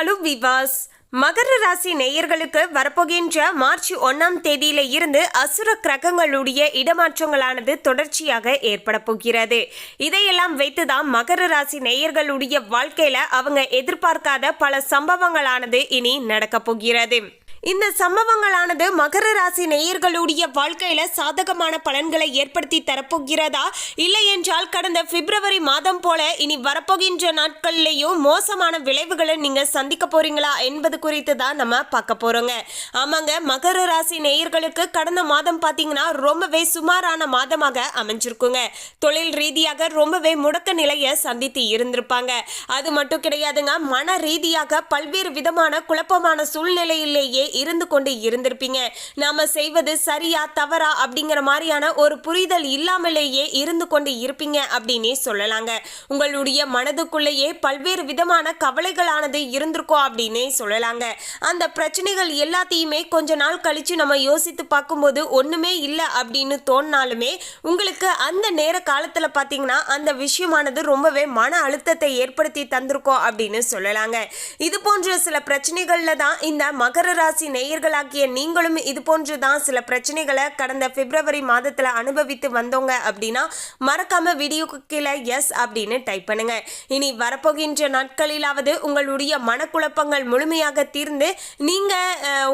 Hello விவாஸ் மகர ராசி நேயர்களுக்கு வரப்போகின்ற மார்ச் ஒன்னாம் தேதியில இருந்து அசுர கிரகங்களுடைய இடமாற்றங்களானது தொடர்ச்சியாக ஏற்பட போகிறது. இதையெல்லாம் வைத்துதான் மகர ராசி நேயர்களுடைய வாழ்க்கையில அவங்க எதிர்பார்க்காத பல சம்பவங்களானது இனி நடக்க போகிறது. இந்த சம்பவங்களானது மகர ராசி நேயர்களுடைய வாழ்க்கையில சாதகமான பலன்களை ஏற்படுத்தி தரப்போகிறதா? இல்லை என்றால் கடந்த பிப்ரவரி மாதம் போல இனி வரப்போகின்ற நாட்கள்லேயும் மோசமான விளைவுகளை நீங்க சந்திக்க போறீங்களா என்பது குறித்து தான் நம்ம பார்க்க போறோங்க. ஆமாங்க மகர ராசி நேயர்களுக்கு கடந்த மாதம் பார்த்தீங்கன்னா ரொம்பவே சுமாரான மாதமாக அமைஞ்சிருக்குங்க. தொழில் ரீதியாக ரொம்பவே முடக்க நிலையை சந்தித்து இருந்திருப்பாங்க. அது மட்டும் கிடையாதுங்க மன ரீதியாக பல்வேறு விதமான குழப்பமான சூழ்நிலையிலேயே இருந்து கொண்டு இருந்திருப்பீங்க. நாம செய்வது சரியா தவறா அப்படிங்கிற மாதிரியான ஒரு புரிதல் இல்லாமலேயே இருந்து கொண்டு இருப்பீங்க அப்படின்னே சொல்லலாங்க. உங்களுடைய மனதுக்குள்ளேயே பல்வேறு விதமான கவலைகளானது இருந்திருக்கும் அப்படின்னே சொல்லலாங்க. அந்த பிரச்சனைகள் எல்லாத்தையுமே கொஞ்ச நாள் கழிச்சு நம்ம யோசித்து பார்க்கும்போது ஒண்ணுமே இல்லை அப்படின்னு தோணினாலுமே உங்களுக்கு அந்த நேர காலத்துல பாத்தீங்கன்னா அந்த விஷயமானது ரொம்பவே மன அழுத்தத்தை ஏற்படுத்தி தந்திருக்கோம் அப்படின்னு சொல்லலாங்க. இது போன்ற சில பிரச்சனைகள்ல தான் இந்த மகர ராசி நேயர்களாகிய நீங்களும் இது போன்று தான் சில பிரச்சனைகளை கடந்த பிப்ரவரி மாதத்துல அனுபவித்து வந்தோங்க அப்படின்னா மறக்காம வீடியோக்கு கீழே எஸ் அப்படின்னு டைப் பண்ணுங்க. இனி வரப்போகின்ற நாட்களிலாவது உங்களுடைய மனக்குழப்பங்கள் முழுமையாக தீர்ந்து நீங்க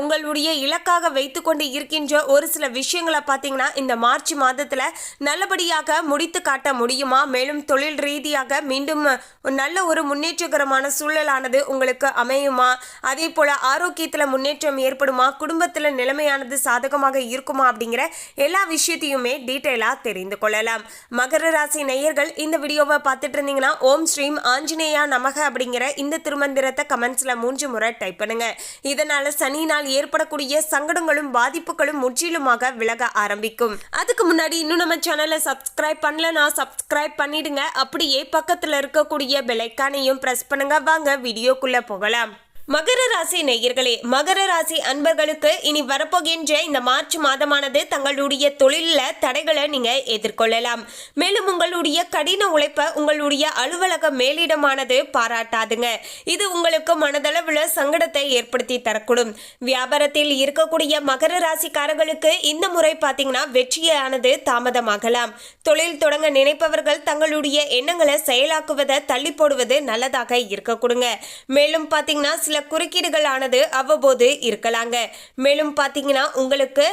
உங்களுடைய இலக்காக வைத்துக்கொண்டு இருக்கின்ற ஒரு சில விஷயங்களை பார்த்தீங்கன்னா இந்த மார்ச் மாதத்துல நல்லபடியாக முடித்து காட்ட முடியுமா? மேலும் தொழில் ரீதியாக மீண்டும் நல்ல ஒரு முன்னேற்றகரமான சூழலானது உங்களுக்கு அமையுமா? அதே போல ஆரோக்கியத்தில் முன்னேற்றம் ஏற்படுமா? குடும்பத்தில் நிலைமையானது சாதகமாக இருக்குமா? அப்படிங்கிற எல்லா விஷயத்தையுமே டீட்டெயிலாக தெரிந்து கொள்ளலாம். மகர ராசி நேயர்கள் இந்த வீடியோவை பார்த்துட்டு இருந்தீங்கன்னா ஓம் ஸ்ரீம் ஆஞ்சநேயா நமக அப்படிங்கிற இந்த திருமந்திரத்தை கமெண்ட்ஸில் மூன்று முறை டைப் பண்ணுங்க. இதனால சனியினால் ஏற்படக்கூடிய சங்கடங்களும் பாதிப்புகளும் முற்றிலுமாக விலக ஆரம்பிக்கும். அதுக்கு முன்னாடி இன்னும் நம்ம சேனலை சப்ஸ்கிரைப் பண்ணலனா சப்ஸ்கிரைப் பண்ணிடுங்க. அப்படியே பக்கத்தில் இருக்கக்கூடிய பெலைக்கானையும் ப்ரெஸ் பண்ணுங்க. வாங்க வீடியோக்குள்ளே போகலாம். மகர ராசி நேயர்களே மகர ராசி அன்பர்களுக்கு இனி வரப்போகின்ற இந்த மார்ச் மாதமானது தங்களுடைய தொழிலில் தடைகளை நீங்க எதிர்கொள்ளலாம். மேலும் உங்களுடைய கடின உழைப்பை உங்களுடைய அலுவலக மேலிடமானது பாராட்டாதுங்க. இது உங்களுக்கு மனதளவில் சங்கடத்தை ஏற்படுத்தி தரக்கூடும். வியாபாரத்தில் இருக்கக்கூடிய மகர ராசிக்காரர்களுக்கு இந்த முறை பார்த்தீங்கன்னா வெற்றியானது தாமதமாகலாம். தொழில் தொடங்க நினைப்பவர்கள் தங்களுடைய எண்ணங்களை செயலாக்குவதை தள்ளி போடுவது நல்லதாக இருக்கக்கூடுங்க. மேலும் பார்த்தீங்கன்னா சில குறுக்கீடுகள் ஆனது அவ்வப்போது இருக்கலாங்க. மேலும் பார்த்தீங்கன்னா உங்களுக்கு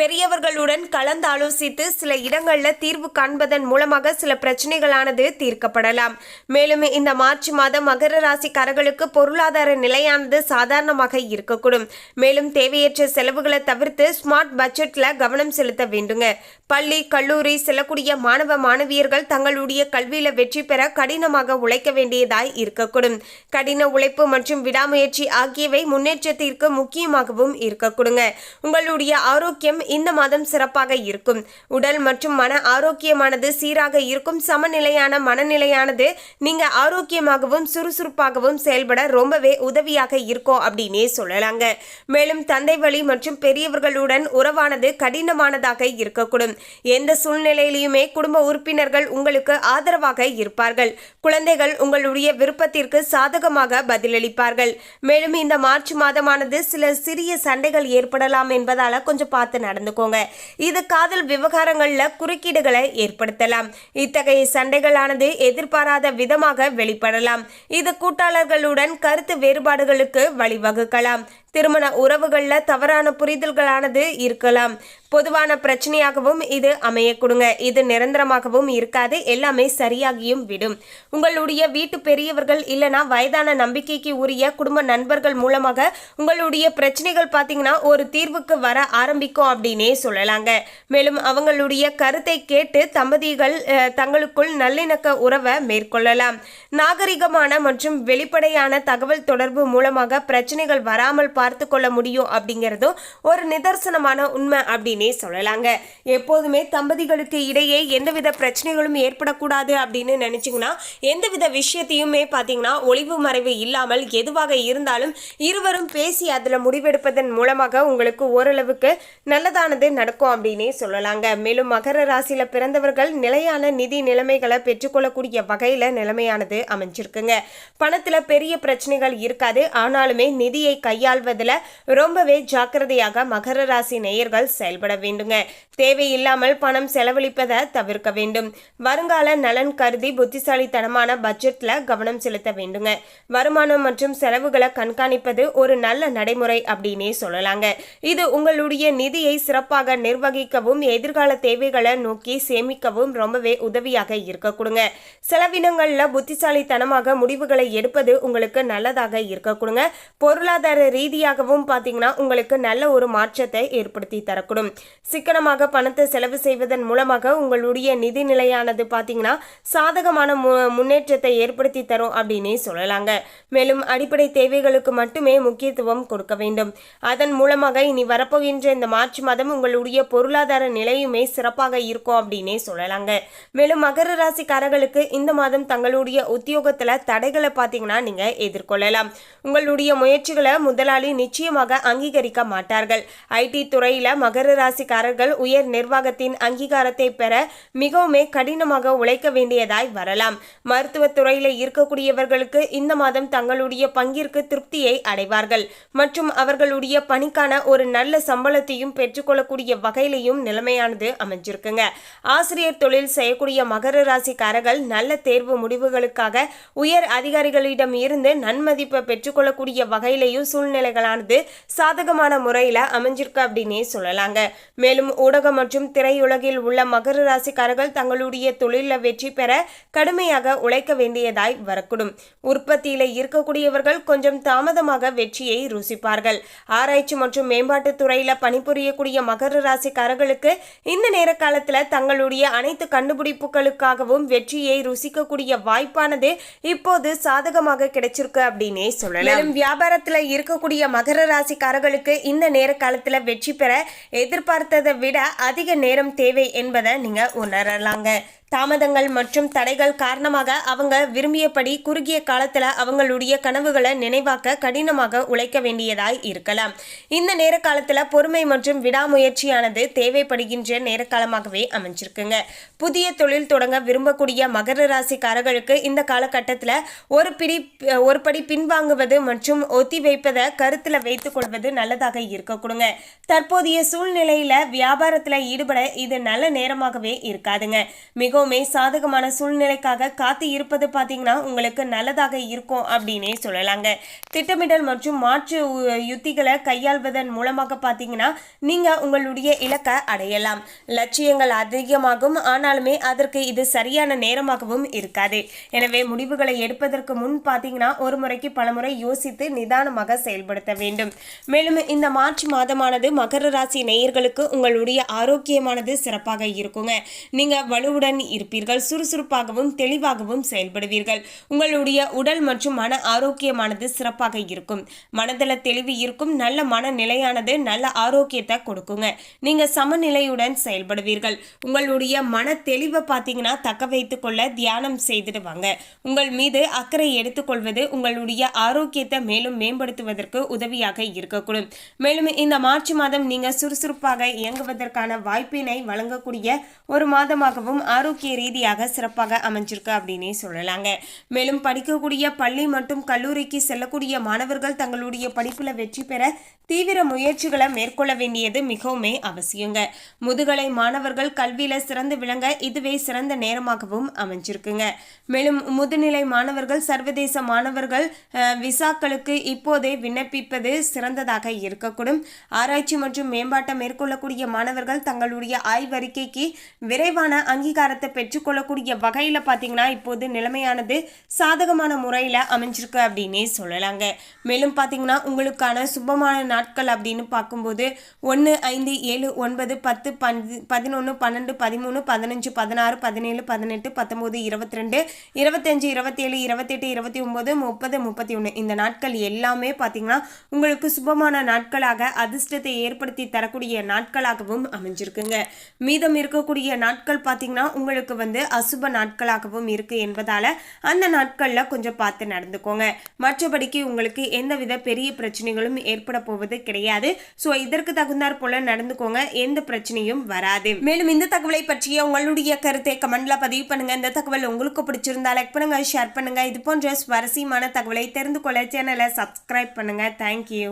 பெரியவர்களுடன் கலந்து ஆலோசித்து சில இடங்களில் தீர்வு காண்பதன் மூலமாக சில பிரச்சனைகளானது தீர்க்கப்படலாம். மேலும் இந்த மார்ச் மாதம் மகர ராசிக்காரர்களுக்கு பொருளாதார நிலையானது சாதாரணமாக இருக்கக்கூடும். மேலும் தேவையற்ற செலவுகளை தவிர்த்து ஸ்மார்ட் பட்ஜெட்டில் கவனம் செலுத்த வேண்டுங்க. பள்ளி கல்லூரி செல்லக்கூடிய மாணவ மாணவியர்கள் தங்களுடைய கல்வியில வெற்றி பெற கடினமாக உழைக்க வேண்டியதாய் இருக்கக்கூடும். கடின உழைப்பு மற்றும் விடாமுயற்சி ஆகியவை முன்னேற்றத்திற்கு முக்கியமாகவும் இருக்கக்கூடுங்க. உங்களுடைய ஆரோக்கியம் இந்த மாதம் சிறப்பாக இருக்கும். உடல் மற்றும் மன ஆரோக்கியமானது சீராக இருக்கும். சமநிலையான மனநிலையானது நீங்க ஆரோக்கியமாகவும் சுறுசுறுப்பாகவும் செயல்பட ரொம்பவே உதவியாக இருக்கும் அப்படின்னே சொல்லலாங்க. மேலும் தந்தை வழி மற்றும் பெரியவர்களுடன் உறவானது கடினமானதாக இருக்கக்கூடும். எந்த சூழ்நிலையிலையுமே குடும்ப உறுப்பினர்கள் உங்களுக்கு ஆதரவாக இருப்பார்கள். குழந்தைகள் உங்களுடைய விருப்பத்திற்கு சாதகமாக பதிலளிப்பார்கள். மேலும் இந்த மார்ச் மாதமானது சில சிறிய சண்டைகள் ஏற்படலாம் என்பதால கொஞ்சம் பார்த்து நடந்துக்கோங்க. இது காதல் விவகாரங்களில் குறுக்கீடுகளை ஏற்படுத்தலாம். இத்தகைய சண்டைகளானது எதிர்பாராத விதமாக வெளிப்படலாம். இது கூட்டாளர்களுடன் கருத்து வேறுபாடுகளுக்கு வழிவகுக்கலாம். திருமண உறவுகளில் தவறான புரிதல்களானது இருக்கலாம். பொதுவான பிரச்சனையாகவும் இது அமைய கொடுங்க. இது நிரந்தரமாகவும் இருக்காது. எல்லாமே சரியாகியும் விடும். உங்களுடைய வீட்டு பெரியவர்கள் இல்லைனா வயதான நம்பிக்கைக்கு உரிய குடும்ப நண்பர்கள் மூலமாக உங்களுடைய பிரச்சனைகள் பார்த்தீங்கன்னா ஒரு தீர்வுக்கு வர ஆரம்பிக்கும் அப்படின்னே சொல்லலாங்க. மேலும் அவங்களுடைய கருத்தை கேட்டு தம்பதிகள் தங்களுக்குள் நல்லிணக்க உறவை மேற்கொள்ளலாம். நாகரிகமான மற்றும் வெளிப்படையான தகவல் தொடர்பு மூலமாக பிரச்சனைகள் வராமல் பார்த்து கொள்ள முடியும் அப்படிங்கிறதும் ஒரு நிதர்சனமான உண்மை அப்படின்னே சொல்லலாங்க. எப்போதுமே தம்பதிகளுக்கு இடையே எந்தவித பிரச்சனைகளும் ஏற்படக்கூடாது அப்படின்னு நினச்சிங்கன்னா எந்தவித விஷயத்தையுமே பார்த்தீங்கன்னா ஒளிவு மறைவு இல்லாமல் எதுவாக இருந்தாலும் இருவரும் பேசி அதில் முடிவெடுப்பதன் மூலமாக உங்களுக்கு ஓரளவுக்கு நல்லதானது நடக்கும் அப்படின்னே சொல்லலாங்க. மேலும் மகர ராசியில் பிறந்தவர்கள் நிலையான நிதி நிலைமைகளை பெற்றுக்கொள்ளக்கூடிய வகையில் நிலைமையானது அமைஞ்சிருக்குங்க. பணத்தில் பெரிய பிரச்சனைகள் இருக்காது. ஆனாலுமே நிதியை கையாள்வதில் ரொம்பவே ஜாக்கிரதையாக மகர ராசி நேயர்கள் செயல்பட வேண்டுங்க. தேவையில்லாமல் பணம் செலவழிப்பதை தவிர்க்க வேண்டும். வருங்கால நலன் கருதி புத்திசாலித்தனமான பட்ஜெட்ல கவனம் செலுத்த வேண்டுங்க. வருமானம் மற்றும் செலவுகளை கண்காணிப்பது ஒரு நல்ல நடைமுறை அப்படின்னே சொல்லலாங்க. இது உங்களுடைய நிதியை சிறப்பாக நிர்வகிக்கவும் எதிர்கால தேவைகளை நோக்கி சேமிக்கவும் ரொம்பவே உதவியாக இருக்க கொடுங்க. செலவினங்கள்ல புத்திசாலித்தனமாக முடிவுகளை எடுப்பது உங்களுக்கு நல்லதாக இருக்க கொடுங்க. பொருளாதார ரீதியாகவும் பார்த்தீங்கன்னா உங்களுக்கு நல்ல ஒரு மாற்றத்தை ஏற்படுத்தி தரக்கூடும். சிக்கனமாக பணத்தை செலவு செய்வதன் மூலமாக உங்களுடைய நிதி நிலையானது பார்த்தீங்கன்னா சாதகமான மு முன்னேற்றத்தை ஏற்படுத்தி தரும் அப்படின்னே சொல்லலாங்க. மேலும் அடிப்படை தேவைகளுக்கு மட்டுமே முக்கியத்துவம் கொடுக்க வேண்டும். அதன் மூலமாக இனி வரப்போகின்ற இந்த மார்ச் மாதம் உங்களுடைய பொருளாதார நிலையுமே சிறப்பாக இருக்கும் அப்படின்னே சொல்லலாங்க. மேலும் மகர ராசிக்காரர்களுக்கு இந்த மாதம் தங்களுடைய உத்தியோகத்துல தடைகளை பார்த்தீங்கன்னா நீங்க எதிர்கொள்ளலாம். உங்களுடைய முயற்சிகளை முதலாளி நிச்சயமாக அங்கீகரிக்க மாட்டார்கள். ஐடி துறையில மகர ராசிக்காரர்கள் உயர் நிர்வாகத்தின் அங்கீகாரத்தை பெற மிகவுமே கடினமாக உழைக்க வேண்டியதாய் வரலாம். மருத்துவத்துறையில இருக்கக்கூடியவர்களுக்கு இந்த மாதம் தங்களுடைய பங்கிற்கு திருப்தியை அடைவார்கள். மற்றும் அவர்களுடைய பணிக்கான ஒரு நல்ல சம்பளத்தையும் பெற்றுக்கொள்ளக்கூடிய வகையிலையும் நிலைமையானது அமைஞ்சிருக்குங்க. ஆசிரியர் தொழில் செய்யக்கூடிய மகர ராசிக்காரர்கள் நல்ல தேர்வு முடிவுகளுக்காக உயர் அதிகாரிகளிடம் இருந்து நன்மதிப்பை பெற்றுக்கொள்ளக்கூடிய வகையிலையும் சூழ்நிலைகளானது சாதகமான முறையில் அமைஞ்சிருக்கு அப்படின்னே சொல்லலாங்க. மேலும் ஊடகம் மற்றும் திரையுலகில் உள்ள மகர ராசிக்காரர்கள் தங்களுடைய தொழிலில் வெற்றி பெற கடுமையாக உழைக்க வேண்டியதாய் வரக்கூடும். உற்பத்தியில இருக்கக்கூடியவர்கள் கொஞ்சம் தாமதமாக வெற்றியை ருசிப்பார்கள். ஆராய்ச்சி மற்றும் மேம்பாட்டு துறையில பணிபுரியக்கூடிய மகர ராசிக்காரர்களுக்கு இந்த நேர காலத்தில் தங்களுடைய அனைத்து கண்டுபிடிப்புகளுக்காகவும் வெற்றியை ருசிக்கக்கூடிய வாய்ப்பானது இப்போது சாதகமாக கிடைச்சிருக்கு அப்படின்னே சொல்லலாம். மேலும் வியாபாரத்துல இருக்கக்கூடிய மகர ராசிக்காரர்களுக்கு இந்த நேர காலத்தில் வெற்றி பெற எதிர்பார்த்ததை விட அதிக நேரம் தேவை என்பதை நீங்கள் உணரலாங்க. தாமதங்கள் மற்றும் தடைகள் காரணமாக அவங்க விரும்பியபடி குறுகிய காலத்தில் அவங்களுடைய கனவுகளை நினைவாக்க கடினமாக உழைக்க வேண்டியதாய் இருக்கலாம். இந்த நேர காலத்தில் பொறுமை மற்றும் விடாமுயற்சியானது தேவைப்படுகின்ற நேர காலமாகவே அமைஞ்சிருக்குங்க. புதிய தொழில் தொடங்க விரும்பக்கூடிய மகர ராசிக்காரர்களுக்கு இந்த காலகட்டத்தில் ஒரு பிடி ஒரு படி பின்வாங்குவது மற்றும் ஒத்தி வைப்பதை கருத்தில் வைத்துக் கொள்வது நல்லதாக இருக்க கொடுங்க. தற்போதைய சூழ்நிலையில வியாபாரத்தில் ஈடுபட இது நல்ல நேரமாகவே இருக்காதுங்க. மிக எப்போவுமே சாதகமான சூழ்நிலைக்காக காத்து இருப்பது பார்த்தீங்கன்னா உங்களுக்கு நல்லதாக இருக்கும் அப்படின்னே சொல்லலாங்க. திட்டமிடல் மற்றும் மாற்று யுத்திகளை கையாள்வதன் மூலமாக பார்த்தீங்கன்னா நீங்கள் உங்களுடைய இலக்கை அடையலாம். லட்சியங்கள் அதிகமாகும் ஆனாலுமே அதற்கு இது சரியான நேரமாகவும் இருக்காது. எனவே முடிவுகளை எடுப்பதற்கு முன் பார்த்தீங்கன்னா ஒரு முறைக்கு பலமுறை யோசித்து நிதானமாக செயல்படுத்த வேண்டும். மேலும் இந்த மார்ச் மாதமானது மகர ராசி நேயர்களுக்கு உங்களுடைய ஆரோக்கியமானது சிறப்பாக இருக்குங்க. நீங்கள் வலுவுடன் இருப்பீர்கள். சுறுசுறுப்பாகவும் தெளிவாகவும் செயல்படுவீர்கள். உங்களுடைய உடல் மற்றும் மன ஆரோக்கியமானது சிறப்பாக இருக்கும். மனதள தெளிவு இருக்கும். நல்ல மனநிலையானது நல்ல ஆரோக்கியத்தை கொடுக்குங்க. நீங்க சமநிலையுடன் செயல்படுவீர்கள். உங்களுடைய மன தெளிவை பார்த்தீங்கன்னா தக்க வைத்துக் கொள்ள தியானம் செய்திடுவாங்க. உங்கள் மீது அக்கறை எடுத்துக்கொள்வது உங்களுடைய ஆரோக்கியத்தை மேலும் மேம்படுத்துவதற்கு உதவியாக இருக்கக்கூடும். மேலும் இந்த மார்ச் மாதம் நீங்க சுறுசுறுப்பாக இயங்குவதற்கான வாய்ப்பினை வழங்கக்கூடிய ஒரு மாதமாகவும் ஆரோக்கிய ரீதியாக சிறப்பாக அமைஞ்சிருக்கு அப்படின்னே சொல்லலாங்க. மேலும் படிக்கக்கூடிய பள்ளி மற்றும் கல்லூரிக்கு செல்லக்கூடிய மாணவர்கள் தங்களுடைய படிப்பில் வெற்றி பெற தீவிர முயற்சிகளை மேற்கொள்ள வேண்டியது மிகவுமே அவசியங்க. முதுகலை மாணவர்கள் கல்வியில் சிறந்து விளங்க இதுவே சிறந்த நேரமாகவும் அமைஞ்சிருக்குங்க. மேலும் முதுநிலை மாணவர்கள் சர்வதேச மாணவர்கள் விசாக்களுக்கு இப்போதே விண்ணப்பிப்பது சிறந்ததாக இருக்கக்கூடும். ஆராய்ச்சி மற்றும் மேம்பாட்டை மேற்கொள்ளக்கூடிய மாணவர்கள் தங்களுடைய ஆய்வறிக்கைக்கு விரைவான அங்கீகாரத்தை பெற்றுக்கொள்ளக்கூடிய வகையில் பார்த்தீங்கன்னா இப்போது நிலைமையானது சாதகமான முறையில் அமைஞ்சிருக்கு அப்படின்னே சொல்லலாங்க. மேலும் பார்த்தீங்கன்னா உங்களுக்கான சுபமான நாட்கள் அப்படின்னு பார்க்கும்போது ஒன்று ஐந்து ஏழு ஒன்பது பத்து பந்து பதினொன்று பன்னெண்டு பதிமூணு பதினஞ்சு பதினாறு பதினேழு பதினெட்டு பத்தொம்போது இருபத்தி ரெண்டு இருபத்தஞ்சு இருபத்தேழு இருபத்தெட்டு இருபத்தி ஒம்பது முப்பது முப்பத்தி ஒன்று இந்த நாட்கள் எல்லாமே பார்த்தீங்கன்னா உங்களுக்கு சுபமான நாட்களாக அதிர்ஷ்டத்தை ஏற்படுத்தி தரக்கூடிய நாட்களாகவும் அமைஞ்சிருக்குங்க. மீதம் இருக்கக்கூடிய நாட்கள் பார்த்தீங்கன்னா உங்களுக்கு வந்து அசுப நாட்களாகவும் இருக்கு என்பதால அந்த நாட்களில் கொஞ்சம் பார்த்து நடந்துக்கோங்க. மற்றபடிக்கு உங்களுக்கு எந்தவித பெரிய பிரச்சனைகளும் ஏற்பட போவது கிடையாது. ஸோ இதற்கு தகுந்தாற் போல நடந்துக்கோங்க. எந்த பிரச்சனையும் வராது. மேலும் இந்த தகவலை பற்றிய உங்களுடைய கருத்தை கமெண்ட்ல பதிவு பண்ணுங்க. இந்த தகவல் உங்களுக்கு பிடிச்சிருந்தா லைக் பண்ணுங்க ஷேர் பண்ணுங்க. இது போன்ற சுவாரஸ்யமான தகவலை தெரிந்து கொள்ள சேனலை சப்ஸ்கிரைப் பண்ணுங்க. தேங்க்யூ